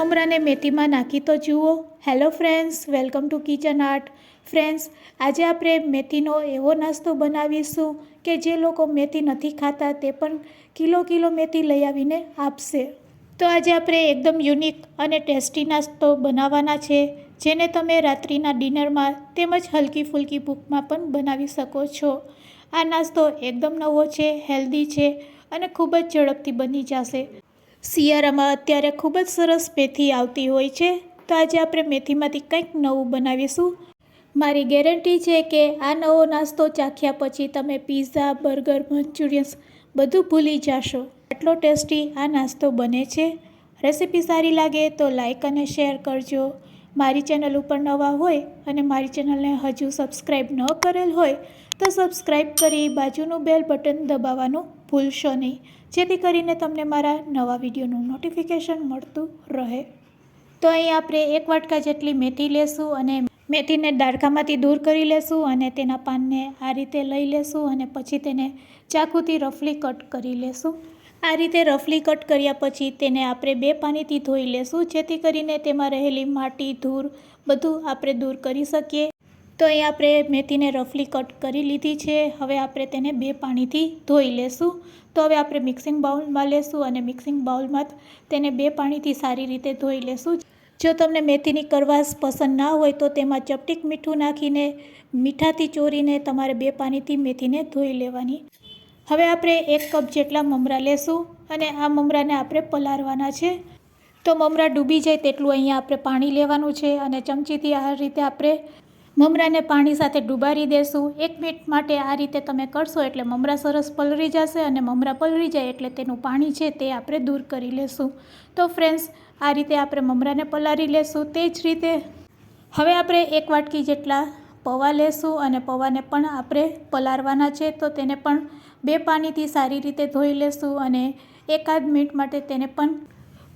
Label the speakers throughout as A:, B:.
A: મમરાને મેથીમાં નાખી તો જુઓ. Hello friends welcome to kitchen art friends આજે આપણે મેથીનો એવો નાસ્તો બનાવીશું કે જે લોકો મેથી નથી ખાતા તે પણ કિલો કિલો મેથી લઈ આવીને આપશે. તો આજે આપણે એકદમ યુનિક અને ટેસ્ટી નાસ્તો બનાવવાના છે, જેને તમે રાત્રિના ડિનરમાં તેમજ હલકી ફૂલકી ભૂખમાં પણ બનાવી શકો છો. આ નાસ્તો એકદમ નવો છે, હેલ્ધી છે અને ખૂબ જ ઝડપથી બની જશે. શિયાળામાં અત્યારે ખૂબ જ સરસ મેથી આવતી હોય છે, તો આજે આપણે મેથીમાંથી કંઈક નવું બનાવીશું. મારી ગેરંટી છે કે આ નવો નાસ્તો ચાખ્યા પછી તમે પીઝા બર્ગર મંચુરિયન્સ બધું ભૂલી જશો. એટલો ટેસ્ટી આ નાસ્તો બને છે. રેસીપી સારી લાગે તો લાઇક અને શેર કરજો. મારી ચેનલ ઉપર નવા હોય અને મારી ચેનલને હજુ સબસ્ક્રાઈબ ન કરેલ હોય તો સબસ્ક્રાઈબ કરી બાજુનું બેલ બટન દબાવવાનું ભૂલશો નહીં. જેથી કરીને તમને મારા નવા વિડીયોનું નોટિફિકેશન મળતું રહે. તો અહીં આપણે એક વાટકા જેટલી મેથી લેશું અને મેથીને દાડકામાંથી દૂર કરી લેશું અને તેના પાનને આ રીતે લઈ લેશું અને પછી તેને ચાકુથી રફલી કટ કરી લેશું. આ રીતે રફલી કટ કર્યા પછી તેને આપણે બે પાણીથી ધોઈ લેશું, જેથી કરીને તેમાં રહેલી માટી ધૂળ બધું આપણે દૂર કરી શકીએ. તો અહીં આપણે મેથીને રફલી કટ કરી લીધી છે. હવે આપણે તેને બે પાણીથી ધોઈ લેશું. તો હવે આપણે મિક્સિંગ બાઉલમાં લેશું અને મિક્સિંગ બાઉલમાં તેને બે પાણીથી સારી રીતે ધોઈ લેશું. જો તમને મેથીની કરવાશ પસંદ ના હોય તો તેમાં ચપટીક મીઠું નાખીને, મીઠાથી ચોરીને તમારે બે પાણીથી મેથીને ધોઈ લેવાની. હવે આપણે એક કપ જેટલા મમરા લેશું અને આ મમરાને આપણે પલાળવાના છે. તો મમરા ડૂબી જાય તેટલું અહીંયા આપણે પાણી લેવાનું છે અને ચમચીથી આ રીતે આપણે મમરાને પાણી સાથે ડુબાડી દેશું. એક મિનિટ માટે આ રીતે તમે કરશો એટલે મમરા સરસ પલળી જશે અને મમરા પલળી જાય એટલે તેનું પાણી છે તે આપણે દૂર કરી લેશું. તો ફ્રેન્ડ્સ આ રીતે આપણે મમરાને પલાળી લેશું તે જ રીતે. હવે આપણે એક વાટકી જેટલા પૌવા લેશું અને પૌવાને પણ આપણે પલાળવાના છે તો તેને પણ બે પાણીથી સારી રીતે ધોઈ લેશું અને એકાદ મિનિટ માટે તેને પણ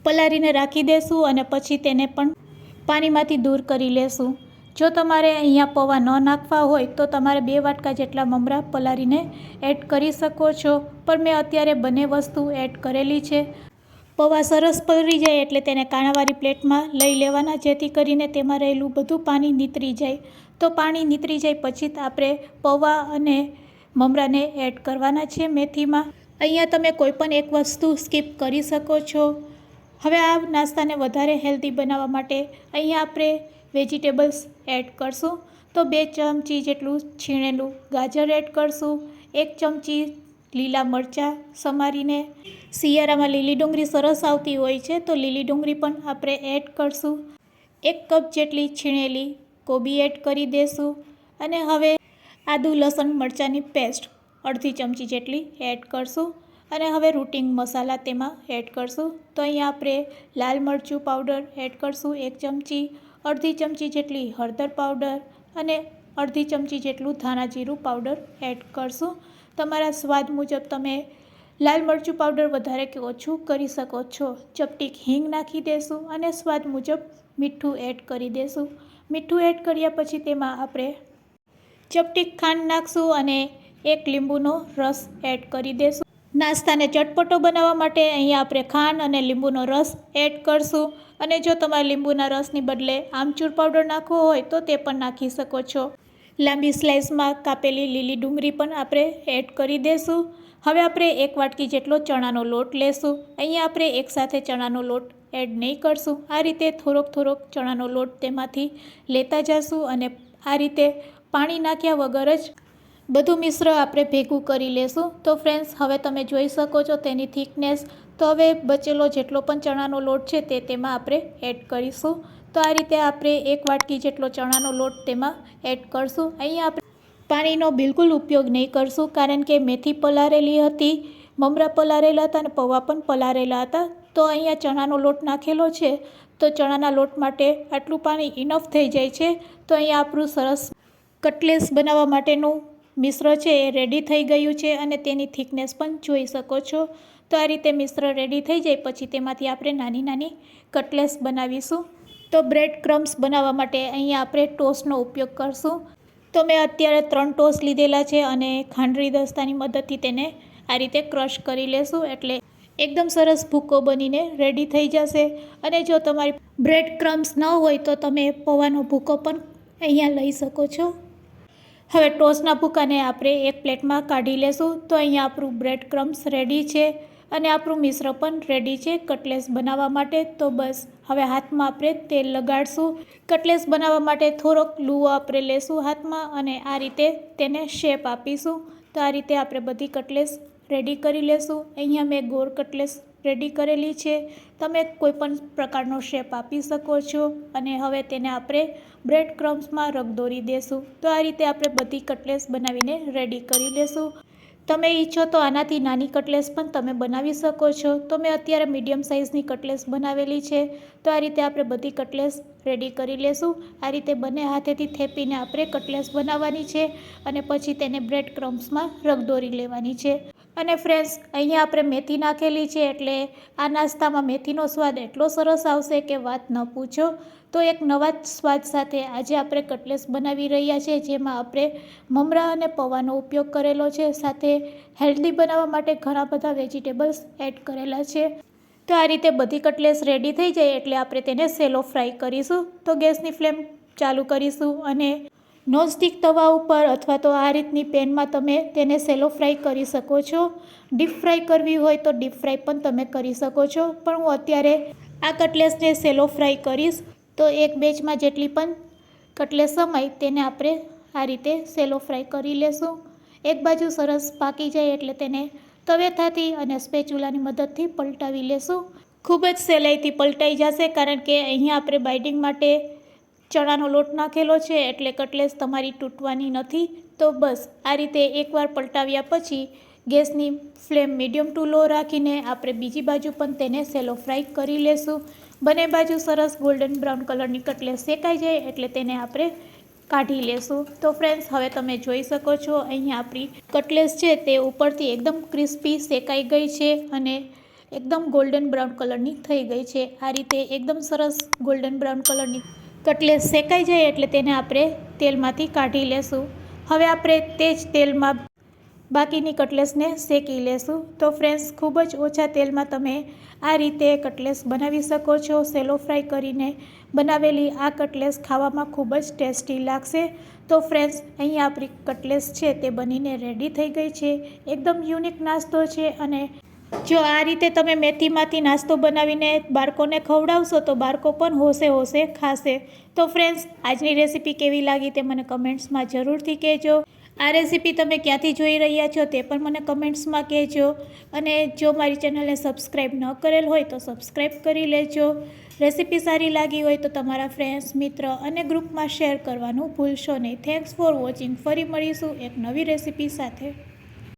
A: પલાળીને રાખી દેશું અને પછી તેને પણ પાણીમાંથી દૂર કરી લેશું. જો તમારે અહીંયા પૌવા ન નાખવા હોય તો તમારે બે વાટકા જેટલા મમરા પલાળીને એડ કરી શકો છો. પણ મેં અત્યારે બંને વસ્તુ એડ કરેલી છે. પૌવા સરસ પલળી જાય એટલે તેને કાણાવાળી પ્લેટમાં લઈ લેવાના, જેથી કરીને તેમાં રહેલું બધું પાણી નીતરી જાય. તો પાણી નીતરી જાય પછી આપણે પૌવા અને મમરાને એડ કરવાના છે મેથીમાં. અહીંયા તમે કોઈ પણ એક વસ્તુ સ્કીપ કરી શકો છો. હવે આ નાસ્તાને વધારે હેલ્ધી બનાવવા માટે અહીંયા આપણે વેજીટેબલ્સ એડ કરશું. તો બે ચમચી જેટલું છીણેલું ગાજર એડ કરશું. એક ચમચી લીલા મરચાં સમારીને. શિયાળામાં લીલી ડુંગળી સરસ આવતી હોય છે, તો લીલી ડુંગળી પણ આપણે એડ કરશું. એક કપ જેટલી છીણેલી કોબી એડ કરી દેશું. અને હવે આદુ, લસણ, મરચાંની પેસ્ટ અડધી ચમચી જેટલી એડ કરશું. અને હવે રૂટિંગ મસાલા તેમાં એડ કરશું. તો અહીંયા આપણે લાલ મરચું પાવડર એડ કરશું, એક ચમચી. અડધી ચમચી જેટલી હળદર પાવડર અને અડધી ચમચી જેટલું ધાણા જીરું પાવડર એડ કરશું. તમારા સ્વાદ મુજબ તમે લાલ મરચું પાવડર વધારે કે ઓછું કરી શકો છો. ચપટીક હિંગ નાખી દેશું અને સ્વાદ મુજબ મીઠું એડ કરી દેશું. મીઠું એડ કર્યા પછી તેમાં આપણે ચપટીક ખાંડ નાખશું અને એક લીંબુનો રસ એડ કરી દેશું. નાસ્તાને ચટપટો બનાવવા માટે અહીંયા આપણે ખાંડ અને લીંબુનો રસ એડ કરશું. અને જો તમારે લીંબુના રસની બદલે આમચૂર પાવડર નાખવો હોય તો તે પણ નાખી શકો છો. લાંબી સ્લાઇસમાં કાપેલી લીલી ડુંગળી પણ આપણે એડ કરી દેશું. હવે આપણે એક વાટકી જેટલો ચણાનો લોટ લેશું. અહીંયા આપણે એકસાથે ચણાનો લોટ એડ નહીં કરશું. આ રીતે થોડોક થોડોક ચણાનો લોટ તેમાંથી લેતા જશું અને આ રીતે પાણી નાખ્યા વગર જ બધું મિશ્ર આપણે ભેગું કરી લેશું. તો ફ્રેન્ડ્સ હવે તમે જોઈ શકો છો તેની થિકનેસ તો હવે બચેલો જેટલો પણ ચણાનો લોટ છે તે તેમાં આપણે એડ કરીશું. તો આ રીતે આપણે એક વાટકી જેટલો ચણાનો લોટ તેમાં એડ કરશું. અહીંયા આપણે પાણીનો બિલકુલ ઉપયોગ નહીં કરશું, કારણ કે મેથી પલારેલી હતી, મમરા પલારેલા હતા અને પૌવા પણ પલારેલા હતા. તો અહીંયા ચણાનો લોટ નાખેલો છે. તો ચણાના લોટ માટે આટલું પાણી ઇનફ થઈ જાય છે. તો અહીંયા આપણું સરસ કટલેસ બનાવવા માટેનું મિશ્ર છે એ રેડી થઈ ગયું છે અને તેની થિકનેસ પણ જોઈ શકો છો. તો આ રીતે મિશ્ર રેડી થઈ જાય પછી તેમાંથી આપણે નાની નાની કટલેસ બનાવીશું. તો બ્રેડ ક્રમ્સ બનાવવા માટે અહીંયા આપણે ટોસ્ટનો ઉપયોગ કરશું. તો મેં અત્યારે ત્રણ ટોસ લીધેલા છે અને ખાંડરી દસ્તાની મદદથી તેને આ રીતે ક્રશ કરી લેશું એટલે એકદમ સરસ ભૂકો બનીને રેડી થઈ જશે. અને જો તમારી બ્રેડ ક્રમ્સ ન હોય તો તમે પૌવાનો ભૂકો પણ અહીંયા લઈ શકો છો. હવે ટોસના ભૂકાને આપણે એક પ્લેટમાં કાઢી લેશું. તો અહીંયા આપણું બ્રેડ ક્રમ્સ રેડી છે અને આપણું મિશ્ર પણ રેડી છે કટલેસ બનાવવા માટે. તો બસ, હવે હાથમાં આપણે તેલ લગાડશું. કટલેસ બનાવવા માટે થોડોક લૂવો આપણે લેશું હાથમાં અને આ રીતે તેને શેપ આપીશું. તો આ રીતે આપણે બધી કટલેસ રેડી કરી લેશું. અહીંયા મેં ગોળ કટલેસ રેડી કરેલી છે. તમે કોઈપણ પ્રકારનો શેપ આપી શકો છો અને હવે તેને આપણે બ્રેડ ક્રમ્સમાં રગદોરી દેશું. તો આ રીતે આપણે બધી કટલેસ બનાવીને રેડી કરી લેશું. તમે ઈચ્છો તો આનાથી નાની કટલેસ પણ તમે બનાવી શકો છો. તો મેં અત્યારે મીડિયમ સાઇઝની કટલેસ બનાવેલી છે. તો આ રીતે આપણે બધી કટલેસ રેડી કરી લેશું. આ રીતે બંને હાથેથી થેપીને આપણે કટલેસ બનાવવાની છે અને પછી તેને બ્રેડ ક્રમ્સમાં રગદોરી લેવાની છે. અને ફ્રેન્ડ્સ અહીંયા આપણે મેથી નાખેલી છે એટલે આ નાસ્તામાં મેથીનો સ્વાદ એટલો સરસ આવશે કે વાત ન પૂછો. તો એક નવા જ સ્વાદ સાથે આજે આપણે કટલેસ બનાવી રહ્યા છીએ જેમાં આપણે મમરા અને પૌવાનો ઉપયોગ કરેલો છે. સાથે હેલ્ધી બનાવવા માટે ઘણા બધા વેજીટેબલ્સ એડ કરેલા છે. તો આ રીતે બધી કટલેસ રેડી થઈ જાય એટલે આપણે તેને સેલો ફ્રાય કરીશું. તો ગેસની ફ્લેમ ચાલુ કરીશું અને નોનસ્ટિક તવા ઉપર અથવા તો આ રીતની પેનમાં તમે તેને સેલો ફ્રાય કરી શકો છો. ડીપ ફ્રાય કરવી હોય તો ડીપ ફ્રાય પણ તમે કરી શકો છો. પણ હું અત્યારે આ કટલેસને સેલો ફ્રાય કરીશ. તો એક બેચમાં જેટલી પણ કટલેસ સમાય તેને આપણે આ રીતે સેલો ફ્રાય કરી લેશું. એક બાજુ સરસ પાકી જાય એટલે તેને તવેથાથી અને સ્પેચુલાની મદદથી પલટાવી લેશું. ખૂબ જ સહેલાઈથી પલટાઈ જશે કારણ કે અહીંયા આપણે બાઇડિંગ માટે ચણાનો લોટ નાખેલો છે એટલે કટલેસ તમારી તૂટવાની નથી. તો બસ, આ રીતે એકવાર પલટાવ્યા પછી ગેસની ફ્લેમ મીડિયમ ટુ લો રાખીને આપણે બીજી બાજુ પણ તેને સેલો ફ્રાય કરી લેશું. બંને બાજુ સરસ ગોલ્ડન બ્રાઉન કલરની કટલેસ શેકાઈ જાય એટલે તેને આપણે કાઢી લેશું. તો ફ્રેન્ડ્સ, હવે તમે જોઈ શકો છો અહીંયા આપણી કટલેસ છે તે ઉપરથી એકદમ ક્રિસ્પી શેકાઈ ગઈ છે અને એકદમ ગોલ્ડન બ્રાઉન કલરની થઈ ગઈ છે. આ રીતે એકદમ સરસ ગોલ્ડન બ્રાઉન કલરની કટલેસ શેકાઈ જાય એટલે તેને આપણે તેલમાંથી કાઢી લેશું. હવે આપણે તે જ તેલમાં બાકીની કટલેસને શેકી લેશું. તો ફ્રેન્ડ્સ ખૂબ જ ઓછા તેલમાં તમે આ રીતે કટલેસ બનાવી શકો છો. સેલો ફ્રાય કરીને બનાવેલી આ કટલેસ ખાવામાં ખૂબ જ ટેસ્ટી લાગશે. તો ફ્રેન્ડ્સ અહીંયા આપણી કટલેસ છે તે બનીને રેડી થઈ ગઈ છે. એકદમ યુનિક નાસ્તો છે અને જો આ રીતે તમે મેથીમાંથી નાસ્તો બનાવીને બાળકોને ખવડાવશો તો બાળકો પણ હોશે હોશે ખાશે. તો ફ્રેન્ડ્સ આજની રેસીપી કેવી લાગી તે મને કમેન્ટ્સમાં જરૂરથી કહેજો. આ રેસીપી તમે ક્યાંથી જોઈ રહ્યા છો તે પણ મને કમેન્ટ્સમાં કહેજો. અને જો મારી ચેનલને સબસ્ક્રાઈબ ન કરેલ હોય તો સબસ્ક્રાઈબ કરી લેજો. રેસીપી સારી લાગી હોય તો તમારા ફ્રેન્ડ્સ મિત્ર અને ગ્રુપમાં શેર કરવાનું ભૂલશો નહીં. થેન્ક્સ ફોર વોચિંગ ફરી મળીશું એક નવી રેસીપી સાથે.